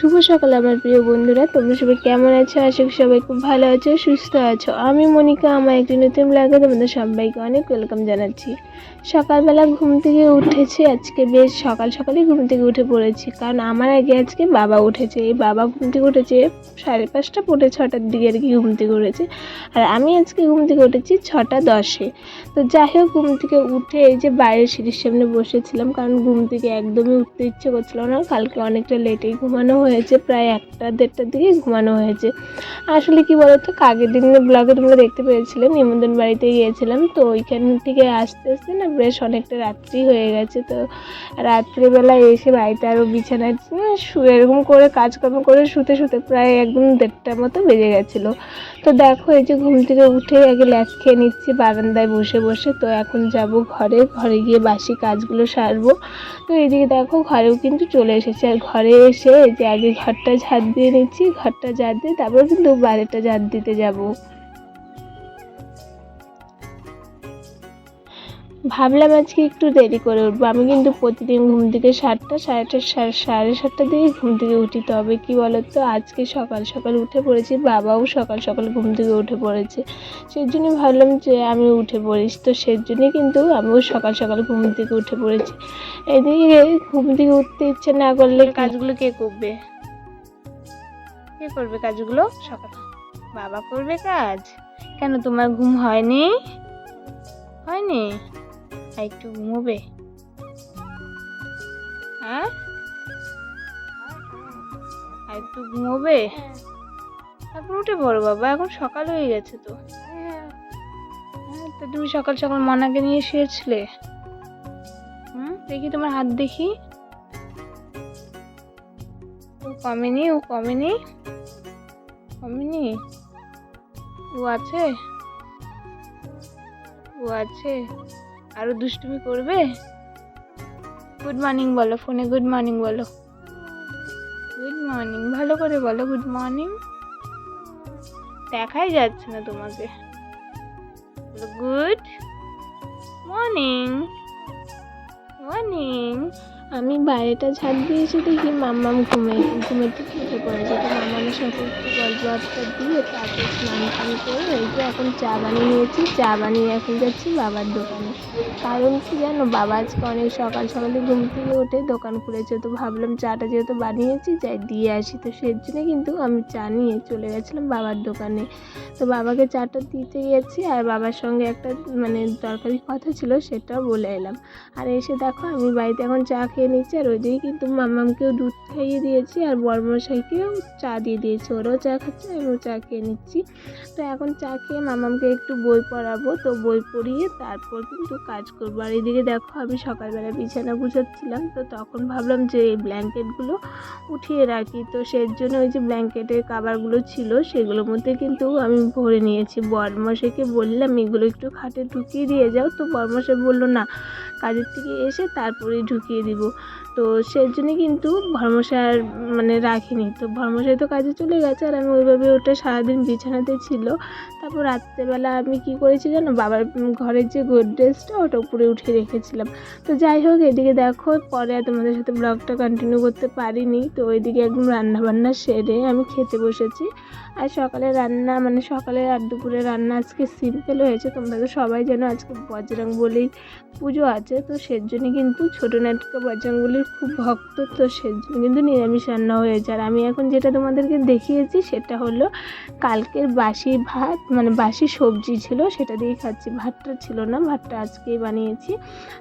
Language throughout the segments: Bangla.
শুভ সকাল, আমার প্রিয় বন্ধুরা। তোমরা সবাই কেমন আছো? আশা করি সবাই খুব ভালো আছো, সুস্থ আছো। আমি মনিকা, আমার একটি নতুন ব্লগে তোমাদের সবাইকে অনেক ওয়েলকাম জানাচ্ছি। সকালবেলা ঘুম থেকে উঠেছি, আজকে বেশ সকাল সকালই ঘুম থেকে উঠে পড়েছি, কারণ আমার আগে আজকে বাবা উঠেছে। এই বাবা ঘুম থেকে উঠেছে সাড়ে পাঁচটা, পৌনে ছটার দিকে আর কি ঘুম থেকে উঠেছে। আর আমি আজকে ঘুম থেকে উঠেছি ছটা দশে। তো যাই হোক, ঘুম থেকে উঠে এই যে বাইরের সিঁড়ির সামনে বসেছিলাম, কারণ ঘুম থেকে একদমই উঠতে ইচ্ছে করছিল না। কালকে অনেকটা লেটেই ঘুমানো হয়েছে, প্রায় একটা, দেড়টার দিকে ঘুমানো হয়েছে। আসলে কি বলতো, আগের দিন ব্লগে তোমরা দেখতে পেয়েছিলে, নিমন্ত্রণ বাড়িতে গিয়েছিলাম, তো ওইখান থেকে আসতে আসতে না বেশ অনেকটা রাত্রি হয়ে গেছে, তো রাত্রিবেলা এসে বাড়িতে আরও বিছানায় শুয়ে এরকম করে কাজকর্ম করে শুতে শুতে প্রায় একদম দেড়টার মতো বেজে গেছিল। তো দেখো, এই যে ঘুম থেকে উঠে আগে ল্যাচ খেয়ে নিচ্ছি, বারান্দায় বসে বসে। তো এখন যাব ঘরে ঘরে গিয়ে বাসি কাজগুলো সারবো। তো এদিকে দেখো, ঘরেও কিন্তু চলে এসেছে। আর ঘরে এসে যে আগে ঘরটা ঝাড় দিয়ে নিচ্ছি, ঘরটা ঝাড় দিয়ে তারপর কিন্তু বাইরেটা ঝাড় দিতে যাব। ভাবলাম আজকে একটু দেরি করে উঠবো। আমি কিন্তু প্রতিদিন ঘুম থেকে সাতটা, সাড়ে সাড়ে সাড়ে সাতটার দিকে ঘুম থেকে উঠি। তবে কি বলতো, আজকে সকাল সকাল উঠে পড়েছি, বাবাও সকাল সকাল ঘুম থেকে উঠে পড়েছে। সেই জন্য ভাবলাম যে আমি উঠে পড়িস। তো সেই জন্যই কিন্তু আমিও সকাল সকাল ঘুম থেকে উঠে পড়েছি। এদিকে ঘুম থেকে উঠতে ইচ্ছে না করলে কাজগুলো কে করবে? কে করবে কাজগুলো? সকাল বাবা করবে কাজ? কেন তোমার ঘুম হয়নি? হয়নি? আর একটু ঘুমোবে? হ্যাঁ? আর একটু ঘুমোবে? তারপর উঠে পড়ো বাবা, এখন সকাল হয়ে গেছে তো। হ্যাঁ তো তুমি সকাল সকাল মনাকে নিয়ে শুয়েছিলে? হুম, দেখি তোমার হাত দেখি। ও কমেনি ও কমেনি? কমেনি? ও আছে? ও আছে? আরও দুষ্টুমি করবে? গুড মর্নিং বলো ফোনে গুড মর্নিং বলো। গুড মর্নিং ভালো করে বলো গুড মর্নিং দেখাই যাচ্ছে না তোমাকে। গুড মর্নিং মর্নিং আমি বাইরেটা ঝাঁট দিয়ে এসে দেখি মাম্মাম ঘুমে ঘুমেতে উঠে পড়েছে তো মাম্মামের সাথে একটু গল্প আড্ডা দিয়ে তারপর স্নান টান করে এই যে এখন চা বানিয়ে নিয়েছি। চা বানিয়ে এখন যাচ্ছি বাবার দোকানে। কারণ কি জানো, বাবা আজকে অনেক সকাল সকালে ঘুম থেকে উঠে দোকান খুলেছে। তো ভাবলাম চাটা যেহেতু বানিয়েছি যাই দিয়ে আসি। তো সেই জন্য কিন্তু আমি চা নিয়ে চলে গেছিলাম বাবার দোকানে। তো বাবাকে চাটা দিতে গেছি আর বাবার সঙ্গে একটা মানে দরকারি কথা ছিল, সেটাও বলে এলাম। আর এসে দেখো আমি বাড়িতে এখন চা খেয়ে নিচ্ছি আর ওইদিকে কিন্তু মামামকেও দুধ খাইয়ে দিয়েছি আর বড়মশাইকেও চা দিয়ে দিয়েছি। ওরাও চা খাচ্ছে, আমিও চা খেয়ে নিচ্ছি। তো এখন চা খেয়ে মামামকে একটু বই পড়াবো, তো বই পড়িয়ে তারপর কিন্তু কাজ করব। আর এদিকে দেখো আমি সকালবেলা বিছানা গুছাচ্ছিলাম, তো তখন ভাবলাম যে এই ব্ল্যাঙ্কেটগুলো উঠিয়ে রাখি। তো সেই জন্য ওই যে ব্ল্যাঙ্কেটের কাভারগুলো ছিল, সেগুলোর মধ্যে কিন্তু আমি ভরে নিয়েছি। বরমশাইকে বললাম, এগুলো একটু খাটে ঢুকিয়ে দিয়ে যাও। তো বরমশাই বলল, না, কাজের থেকে এসে তারপরেই ঢুকিয়ে দিব। তো সেই জন্য কিন্তু ভরমশাই আর মানে রাখিনি। তো ভরমশাই তো কাজে চলে গেছে আর আমি ওইভাবে ওটা সারাদিন বিছানাতে ছিল। তারপর রাত্রেবেলা আমি কি করেছি জানো, বাবার ঘরের যে গোদরেজটা ওটা উপরে উঠিয়ে রেখেছিলাম। তো যাই হোক, এদিকে দেখো, পরে আর তোমাদের সাথে ব্লগটা কন্টিনিউ করতে পারিনি। তো ওইদিকে একদম রান্না বান্না সেরে আমি খেতে বসেছি। আর সকালে রান্না মানে সকালে আর দুপুরে রান্না আজকে সিম্পল হয়েছে। তোমরা তো সবাই জানো আজকে বজরং পুজো আছে। তো সের কিন্তু ছোটো নাটকে নাটকা বজরংবলির খুব ভক্ত তো সেজন্য কিন্তু নিরামিষ রান্না হয়েছে। আর আমি এখন যেটা তোমাদেরকে দেখিয়েছি সেটা হলো কালকের বাসি ভাত মানে বাসি সবজি ছিল, সেটা দিয়ে খাচ্ছি। ভাতটা ছিল না, ভাতটা আজকেই বানিয়েছি।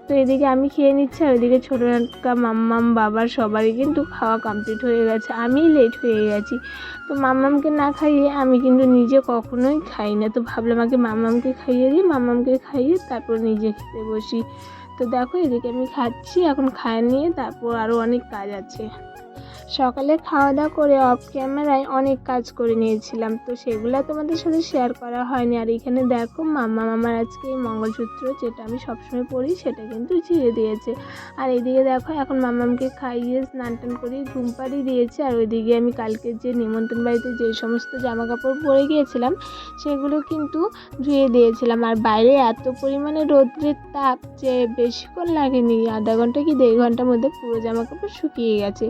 তো এদিকে আমি খেয়ে নিচ্ছি আর ওইদিকে ছোটো নাটকা মাম্মাম, বাবার সবারই কিন্তু খাওয়া কমপ্লিট হয়ে গেছে। আমি লেট হয়ে গেছি। তো মাম্মামকে না খাইয়ে আমি কিন্তু নিজে কখনোই খাই না। তো ভাবলাম আগে মাম্মামকে খাইয়ে দিই, মাম্মামকে খাইয়ে তারপর নিজে খেতে বসি। তো দেখো এদিকে আমি খাচ্ছি এখন খায় নিয়ে তারপর আরও অনেক কাজ আছে। সকালে খাওয়া দাওয়া করে অফ ক্যামেরায় অনেক কাজ করে নিয়েছিলাম। তো সেগুলো তোমাদের সাথে শেয়ার করা হয়নি। আর এখানে দেখো মাম্মা, মামার আজকে এই মঙ্গলসূত্র যেটা আমি সবসময় পরি সেটা কিন্তু ছিঁড়ে দিয়েছে। আর এদিকে দেখো এখন মাম্মামকে খাইয়ে স্নান টান করিয়ে ঘুম পাড়িয়ে দিয়েছে। আর ওইদিকে আমি কালকে যে নিমন্ত্রণ বাড়িতে যে সমস্ত জামা কাপড় পরে গিয়েছিলাম, সেগুলো কিন্তু ধুয়ে দিয়েছিলাম। আর বাইরে এত পরিমাণে রৌদ্রের তাপ যে বেশিক্ষণ লাগেনি। আধা ঘণ্টা কি দেড় ঘণ্টার মধ্যে পুরো জামা কাপড় শুকিয়ে গেছে।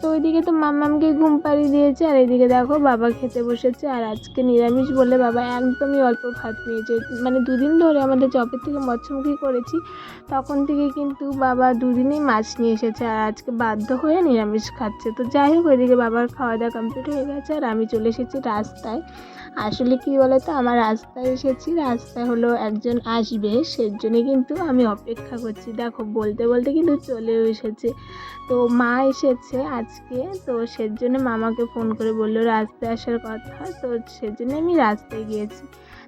তো ওই ওইদিকে তো মামামকে ঘুম পাড়িয়ে দিয়েছে, আর এদিকে দেখো বাবা খেতে বসেছে, আর আজকে নিরামিষ বলে বাবা একদমই অল্প ভাত নিয়েছে। মানে দুদিন ধরে আমাদের জবের থেকে মৎস্যমুখী করেছি, তখন থেকে কিন্তু বাবা দুদিনই মাছ নিয়ে এসেছে, আর আজকে বাধ্য হয়ে নিরামিষ খাচ্ছে। তো যাই হোক ওইদিকে বাবার খাওয়া দাওয়া কমপ্লিট হয়ে গেছে, আর আমি চলে এসেছি রাস্তায়। আসলে কী বলতো? আমার রাস্তায় এসেছি রাস্তা হলো একজন আসবে, সেজন্যই কিন্তু আমি অপেক্ষা করছি। দেখো, বলতে বলতে কিন্তু চলেও এসেছে। তো মা এসেছে আজকে, তো সেজন্য মামাকে ফোন করে বলল রাস্তায় আসার কথা, তো সেজন্য আমি রাস্তায় গিয়েছি।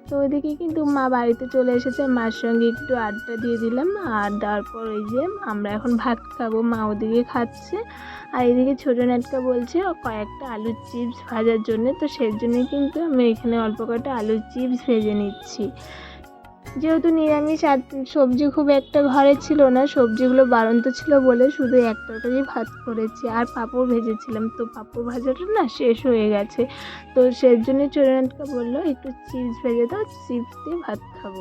তো ওইদিকে কিন্তু মা বাড়িতে চলে এসেছে। মার সঙ্গে একটু আড্ডা দিয়ে দিলাম। আর দেওয়ার পর ওই যে আমরা এখন ভাত খাব, মা ওদিকে খাচ্ছে। আর এদিকে ছোটো নাটকা বলছে কয়েকটা আলুর চিপস ভাজার জন্য। তো সেই জন্যই কিন্তু আমি এখানে অল্প কয়েকটা আলুর চিপস ভেজে নিচ্ছি। যেহেতু নিরামিষ আর সবজি খুব একটা ঘরে ছিল না, সবজিগুলো বাড়ন্ত ছিল বলে শুধু এক তরকারি ভাত করেছি আর পাঁপড় ভেজেছিলাম। তো পাঁপড় ভাজাটা না শেষ হয়ে গেছে। তো সেই জন্য বলল, একটু চিপস ভেজে দাও চিপস দিয়ে ভাত খাব।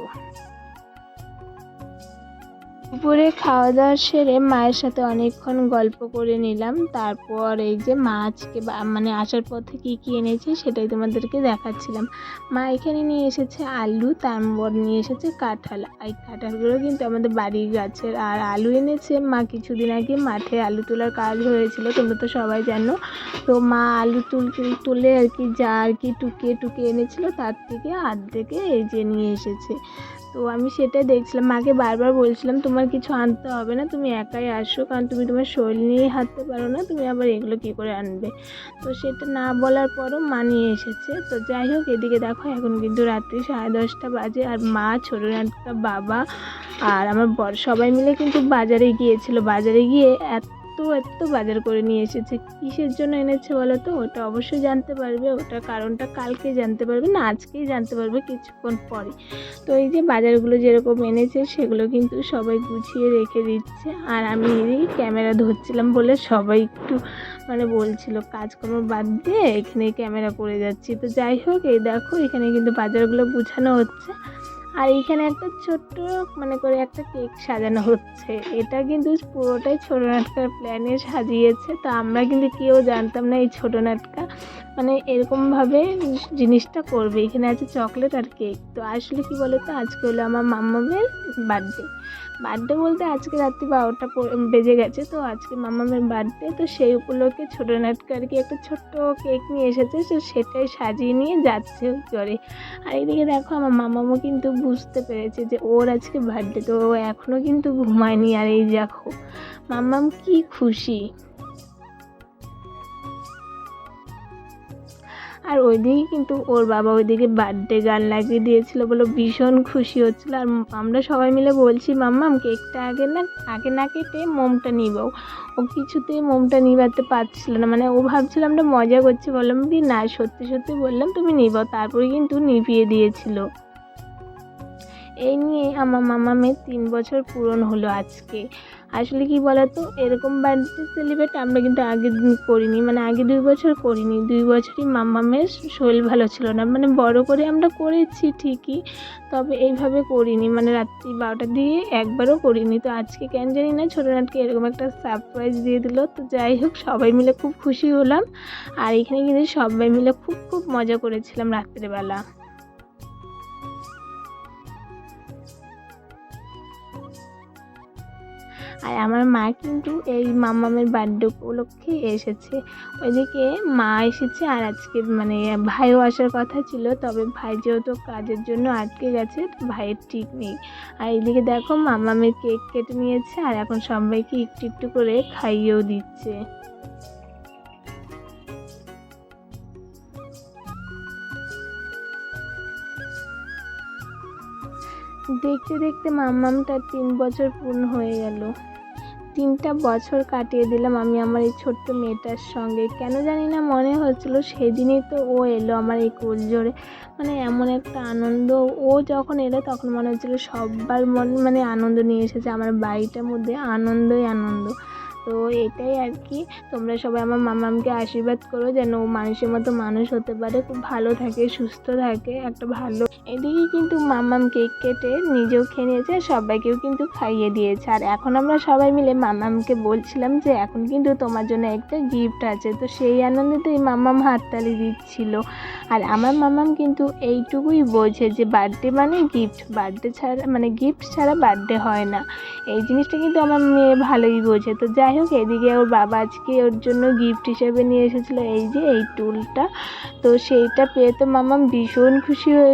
দুপুরে খাওয়া দাওয়া সেরে মায়ের সাথে অনেকক্ষণ গল্প করে নিলাম। তারপর এই যে মা আজকে বা- মানে আসার পথে কী কী এনেছে সেটাই তোমাদেরকে দেখাচ্ছিলাম। মা এখানে নিয়ে এসেছে আলু, তারপর নিয়ে এসেছে কাঁঠাল। এই কাঁঠালগুলো কিন্তু আমাদের বাড়ির গাছের। আর আলু এনেছে মা কিছুদিন আগে। মাঠে আলু তোলার কাজ হয়েছিল, তোমরা তো সবাই জানো। তো মা আলু তুল, তুলে আর কি যা আর কি টুকিয়ে টুকিয়ে এনেছিল, তার থেকে আর্ধেকে এই যে নিয়ে এসেছে। তো আমি সেটাই দেখছিলাম। মাকে বারবার বলছিলাম, তোমার কিছু আনতে হবে না, তুমি একাই আসো, কারণ তুমি তোমার শরীর নিয়েই হাঁটতে পারো না, তুমি আবার এগুলো কী করে আনবে? তো সেটা না বলার পরও মা নিয়ে এসেছে। তো যাই হোক, এদিকে দেখো, এখন কিন্তু রাত্রি সাড়ে দশটা বাজে, আর মা ছোটো নাটকা বাবা আর আমার বর সবাই মিলে কিন্তু বাজারে গিয়েছিল। বাজারে গিয়ে এত এত এত বাজার করে নিয়ে এসেছে। কিসের জন্য এনেছে বলো তো? ওটা অবশ্যই জানতে পারবে। ওটার কারণটা কালকে জানতে পারবে, না আজকেই জানতে পারবে কিছুক্ষণ পরে। তো এই যে বাজারগুলো যেরকম এনেছে, সেগুলো কিন্তু সবাই গুছিয়ে রেখে দিচ্ছে। আর আমি এদিকে ক্যামেরা ধরছিলাম বলে সবাই একটু মানে বলছিল, কাজকর্ম বাদ দিয়ে এখানে ক্যামেরা করে যাচ্ছি। তো যাই হোক, এই দেখো এখানে কিন্তু বাজারগুলো গুছানো হচ্ছে। আর এইখানে একটা ছোট্ট মানে করে একটা কেক সাজানো হচ্ছে। এটা কিন্তু পুরোটাই ছোট নাটকার প্ল্যানে সাজিয়েছে। তো আমরা কিন্তু কেউ জানতাম না এই ছোটো নাটকা। মানে এরকমভাবে জিনিসটা করবে। এখানে আছে চকলেট আর কেক। তো আসলে কি বলো তো আজকে হলো আমার মাম্মামের বার্থডে বার্থডে বলতে আজকে রাত্রি বারোটা বেজে গেছে, তো আজকে মামামের বার্থডে, তো সেই উপলক্ষে ছোটো নাটকে আর কি একটা ছোট্ট কেক নিয়ে এসেছে, তো সেটাই সাজিয়ে নিয়ে যাচ্ছে জ্বরে। আর এদিকে দেখো আমার মামামও কিন্তু বুঝতে পেরেছে যে ওর আজকে বার্থডে, তো ও এখনও কিন্তু ঘুমায়নি। আর এই দেখো, মামাম কি খুশি। আর ওইদিকে কিন্তু ওর বাবা ওইদিকে বার্থডে গান লাগিয়ে দিয়েছিল বলে ভীষণ খুশি হচ্ছিল। আর আমরা সবাই মিলে বলছি, মাম্মাম কেকটা আগে না আগে না কেটে মোমটা নিবাও ও কিছুতে মোমটা নিবাতে পারছিল না। মানে ও ভাবছিল, আমরা মজা করছি। বললাম কি, না, সত্যি সত্যি বললাম, তুমি নিবাও। তারপরে কিন্তু নিভিয়ে দিয়েছিল। এই নিয়ে আমার মামামের তিন বছর পূরণ হলো আজকে। আসলে কি বলতো? এরকম বার্থডে সেলিব্রেট আমরা কিন্তু আগে করিনি মানে আগে দুই বছর করিনি। দুই বছরই মামামের শরীর ভালো ছিল না মানে বড় করে আমরা করেছি ঠিকই, তবে এইভাবে করিনি মানে রাত্রি বারোটার দিকে একবারও করিনি। তো আজকে কেন জানি না ছোটো নাটকে এরকম একটা সারপ্রাইজ দিয়ে দিল। তো যাই হোক, সবাই মিলে খুব খুশি হলাম। আর এখানে কিন্তু সবাই মিলে খুব খুব মজা করেছিলাম রাত্রেবেলা। আর আমার মা কিন্তু এই মামামের বার্থডে উপলক্ষে এসেছে। ওইদিকে মা এসেছে আর আজকে মানে ভাইও আসার কথা ছিল, তবে ভাই যেহেতু কাজের জন্য আটকে গেছে ভাইয়ের ঠিক নেই। আর এইদিকে দেখো মামামের কেক কেটে নিয়েছে আর এখন সবাইকে একটু একটু করে খাইয়েও দিচ্ছে। দেখতে দেখতে মাম্মামটার তিন বছর পূর্ণ হয়ে গেল। তিনটা বছর কাটিয়ে দিলাম আমি আমার এই ছোট্ট মেয়েটার সঙ্গে। কেন জানি না মনে হচ্ছিল সেদিনই তো ও এলো আমার এই কোল জোরে মানে এমন একটা আনন্দ। ও যখন এলো তখন মনে হচ্ছিল সবার মন মানে আনন্দ নিয়ে এসেছে। আমার বাড়িটার মধ্যে আনন্দই আনন্দ। তো এটাই আর কি। তোমরা সবাই আমার মামামকে আশীর্বাদ করো যেন ও মানুষের মতো মানুষ হতে পারে, খুব ভালো থাকে, সুস্থ থাকে, একটা ভালো। এদিকে কিন্তু মামাম কেক কেটে নিজেও খেয়ে নিয়েছে, আর সবাইকেও কিন্তু খাইয়ে দিয়েছে। আর এখন আমরা সবাই মিলে মামামকে বলছিলাম যে, এখন কিন্তু তোমার জন্য একটা গিফট আছে। তো সেই আনন্দেতেই মামাম হাততালি দিচ্ছিল। আর আমার মামাম কিন্তু এইটুকুই বোঝে যে বার্থডে মানে গিফট বার্থডে ছাড়া মানে গিফট ছাড়া বার্থডে হয় না। এই জিনিসটা কিন্তু আমার মেয়ে ভালোই বোঝে। তো যাই হোক, এদিকে ওর বাবা আজকে ওর জন্য গিফট হিসেবে নিয়ে এসেছিল। এই যে এই টুলটা। তো সেইটা পেয়ে তো মামাম ভীষণ খুশি হয়ে